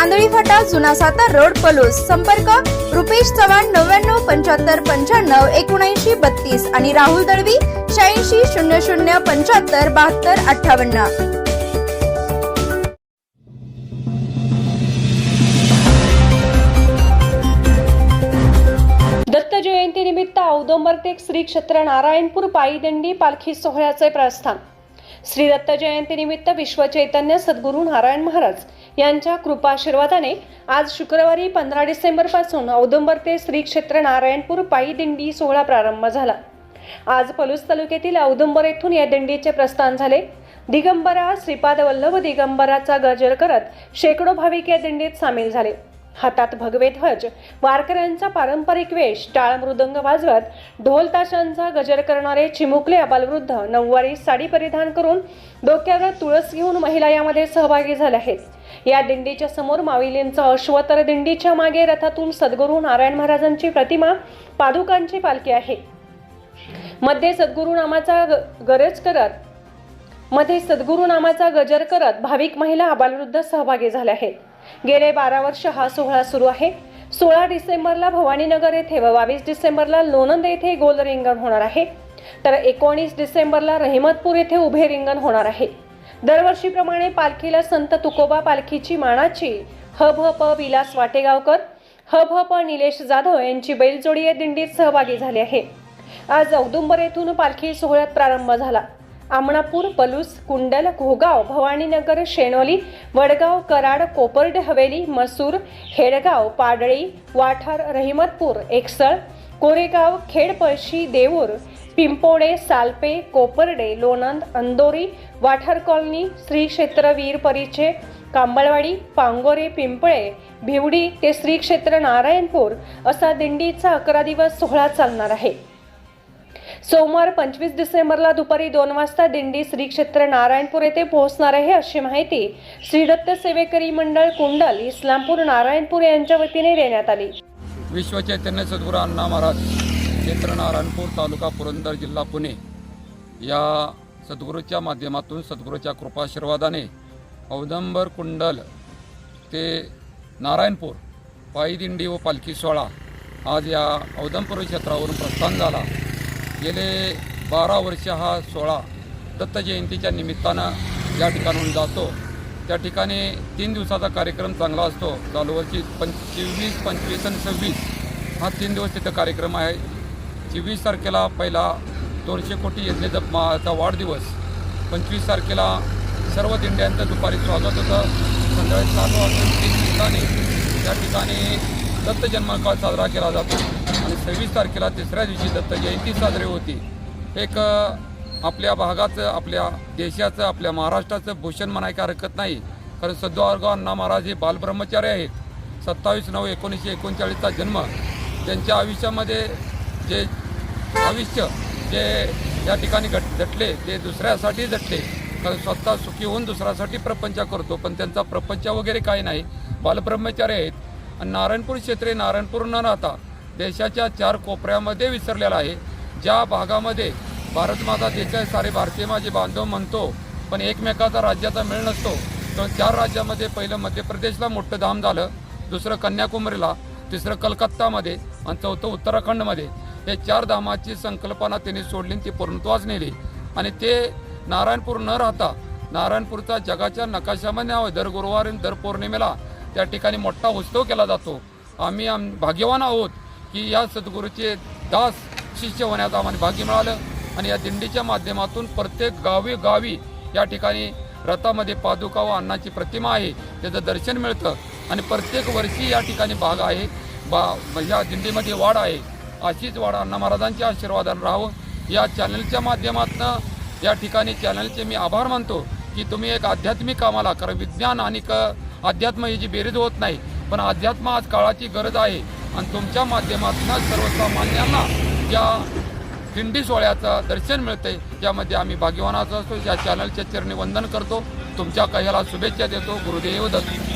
Andhali फाटा जुना Satara road Palus. संपर्क रुपेश चव्हाण नव्याण्णव पंच्याहत्तर पंच्याण्णव एकोणऐंशी बत्तीस आणि राहुल दळवी शहाऐंशी शून्य शून्य पंच्याहत्तर बहात्तर अठ्ठावन्न. दत्त जयंतीनिमित्त औदंबर ते श्री क्षेत्र नारायणपूर पायीदंडी पालखी सोहळ्याचे प्रस्थान. श्री दत्त जयंतीनिमित्त विश्व चैतन्य सद्गुरू नारायण महाराज यांच्या कृपाशीर्वादाने आज शुक्रवारी पंधरा डिसेंबरपासून औदुंबर ते श्री क्षेत्र नारायणपूर पायी दिंडी सोहळा प्रारंभ झाला. आज पलूस तालुक्यातील औदुंबर येथून या दिंडीचे प्रस्थान झाले. दिगंबरा श्रीपाद वल्लभ दिगंबराचा गजर करत शेकडो भाविक या दिंडीत सामील झाले. हातात भगवे ध्वज वारकऱ्यांचा पारंपरिक वेश टाळ मृदंग वाजवत ढोल ताशांचा गजर करणारे चिमुकले अबालवृद्ध नऊवारी साडी परिधान करून डोक्यावर तुळस घेऊन महिला यामध्ये सहभागी झाल्या आहेत. या दिंडीच्या समोर माविलींचा अश्व तर दिंडीच्या मागे रथातून सद्गुरू नारायण महाराजांची प्रतिमा पादुकांची पालखी आहे. मध्ये सद्गुरू नामाचा ग- गरज करत मध्ये सद्गुरू नामाचा गजर करत भाविक महिला अबालवृद्ध सहभागी झाल्या आहेत. गेले बारा वर्ष हा सोहळा सुरू आहे. सोळा डिसेंबरला भवानीनगर येथे व बावीस डिसेंबरला लोणंद येथे गोल रिंगण होणार आहे. तर एकोणीस डिसेंबरला रहिमतपूर येथे उभे रिंगण होणार आहे. दरवर्षीप्रमाणे पालखीला संत तुकोबा पालखीची मानाची ह भ प विलास वाटेगावकर ह भ प निलेश जाधव यांची बैलजोडी या दिंडीत सहभागी झाली आहे. आज औदुंबर येथून पालखी सोहळ्यात प्रारंभ झाला. आमणापूर पलूस कुंडल घोगाव भवानीनगर शेणोली वडगाव कराड कोपर्डे हवेली मसूर हेडगाव पाडळी वाठार रहिमतपूर एकसळ कोरेगाव खेडपळशी देऊर पिंपोडे सालपे कोपर्डे लोणंद अंदोरी वाठार कॉलनी श्री क्षेत्र वीर परिचय कांबळवाडी पांगोरे पिंपळे भिवडी ते श्री क्षेत्र नारायणपूर असा दिंडीचा अकरा दिवस सोहळा चालणार आहे. सोमवार पंचवीस डिसेंबरला दुपारी दोन वाजता दिंडी श्री क्षेत्र नारायणपूर येथे पोहोचणार आहे अशी माहिती श्री दत्त सेवेकरी मंडळ कुंडल इस्लामपूर नारायणपूर यांच्या वतीने देण्यात आली. विश्व चैतन्य सद्गुरू अण्णा महाराज क्षेत्र नारायणपूर तालुका पुरंदर जिल्हा पुणे या सद्गुरूच्या माध्यमातून सद्गुरूच्या कृपाशीर्वादाने औदंबर कुंडल ते नारायणपूर पायी दिंडी व पालखी सोहळा आज या औदंपूर क्षेत्रावरून प्रस्थान झाला. गेले बारा वर्ष हा सोहळा दत्त जयंतीच्या निमित्तानं या ठिकाणून जातो. त्या ठिकाणी तीन दिवसाचा कार्यक्रम चांगला असतो. चालू वर्षी पंचवीस पंचवीस आणि सव्वीस हा तीन दिवस तिथं कार्यक्रम आहे. चोवीस तारखेला पहिला दोनशे कोटी येतले जपमाचा वाढदिवस. पंचवीस तारखेला सर्व दिंड्यांचं दुपारी स्वागत होतं. संध्याकाळी सात वाजून तीन ठिकाणी त्या ठिकाणी दत्त जन्मकाळ साजरा केला जातो. आणि सव्वीस तारखेला तिसऱ्या दिवशी दत्त जयंती साजरी होती. एक आपल्या भागाचं आपल्या देशाचं आपल्या महाराष्ट्राचं भूषण म्हणायला हरकत नाही. कारण सद्वारगाव अण्णा महाराज हे बालब्रह्मचारी आहेत. सत्तावीस नऊ एकोणीसशे एकोणचाळीसचा जन्म. त्यांच्या आयुष्यामध्ये जे आयुष्य जे या ठिकाणी घट झटले ते दुसऱ्यासाठी झटले कारण स्वतः सुखी होऊन दुसऱ्यासाठी प्रपंच करतो. पण त्यांचा प्रपंच वगैरे काही नाही. बालब्रह्मचारी आहेत. आणि नारायणपूर क्षेत्रे नारायणपूर न राहता देशाच्या चार कोपऱ्यामध्ये विसरलेला आहे. ज्या भागामध्ये भारत माझा देश आहे सारे भारतीय माझे बांधव म्हणतो पण एकमेकाचा राज्याचा मेळ नसतो तर चार राज्यामध्ये पहिलं मध्य प्रदेशला मोठं धाम झालं दुसरं कन्याकुमारीला तिसरं कलकत्तामध्ये आणि चौथं उत्तराखंडमध्ये. हे चार धामाची संकल्पना त्यांनी सोडली ती पूर्णत्वास नेली. आणि ते नारायणपूर न राहता नारायणपूरचा जगाच्या नकाशामध्ये नाव आहे. दर गुरुवारी दर पौर्णिमेला त्या ठिकाणी मोठा उत्सव केला जातो. आम्ही आम भाग्यवान आहोत की या सद्गुरूचे दास शिष्य होण्याचं आम्हाला भाग्य मिळालं आणि या दिंडीच्या माध्यमातून प्रत्येक गावी गावी या ठिकाणी रथामध्ये पादुका व अण्णाची प्रतिमा आहे त्याचं दर्शन मिळतं आणि प्रत्येक वर्षी या ठिकाणी भाग आहे. बा या दिंडीमध्ये वाढ आहे. अशीच वाढ अण्णा महाराजांच्या आशीर्वादानं राहावं. या चॅनलच्या माध्यमातून या ठिकाणी चॅनलचे मी आभार मानतो की तुम्ही एक आध्यात्मिक कामाला कारण विज्ञान आणि क अध्यात्म याची बेरीज होत नाही पण अध्यात्म आज काळाची गरज आहे. आणि तुमच्या माध्यमातून सर्वसामान्यांना या दिंडी सोहळ्याचं दर्शन मिळते ज्यामध्ये आम्ही भाग्यवानाचं असतो या चॅनलच्या चरणी वंदन करतो. तुमच्या कह्याला शुभेच्छा देतो. गुरुदेव दत्त.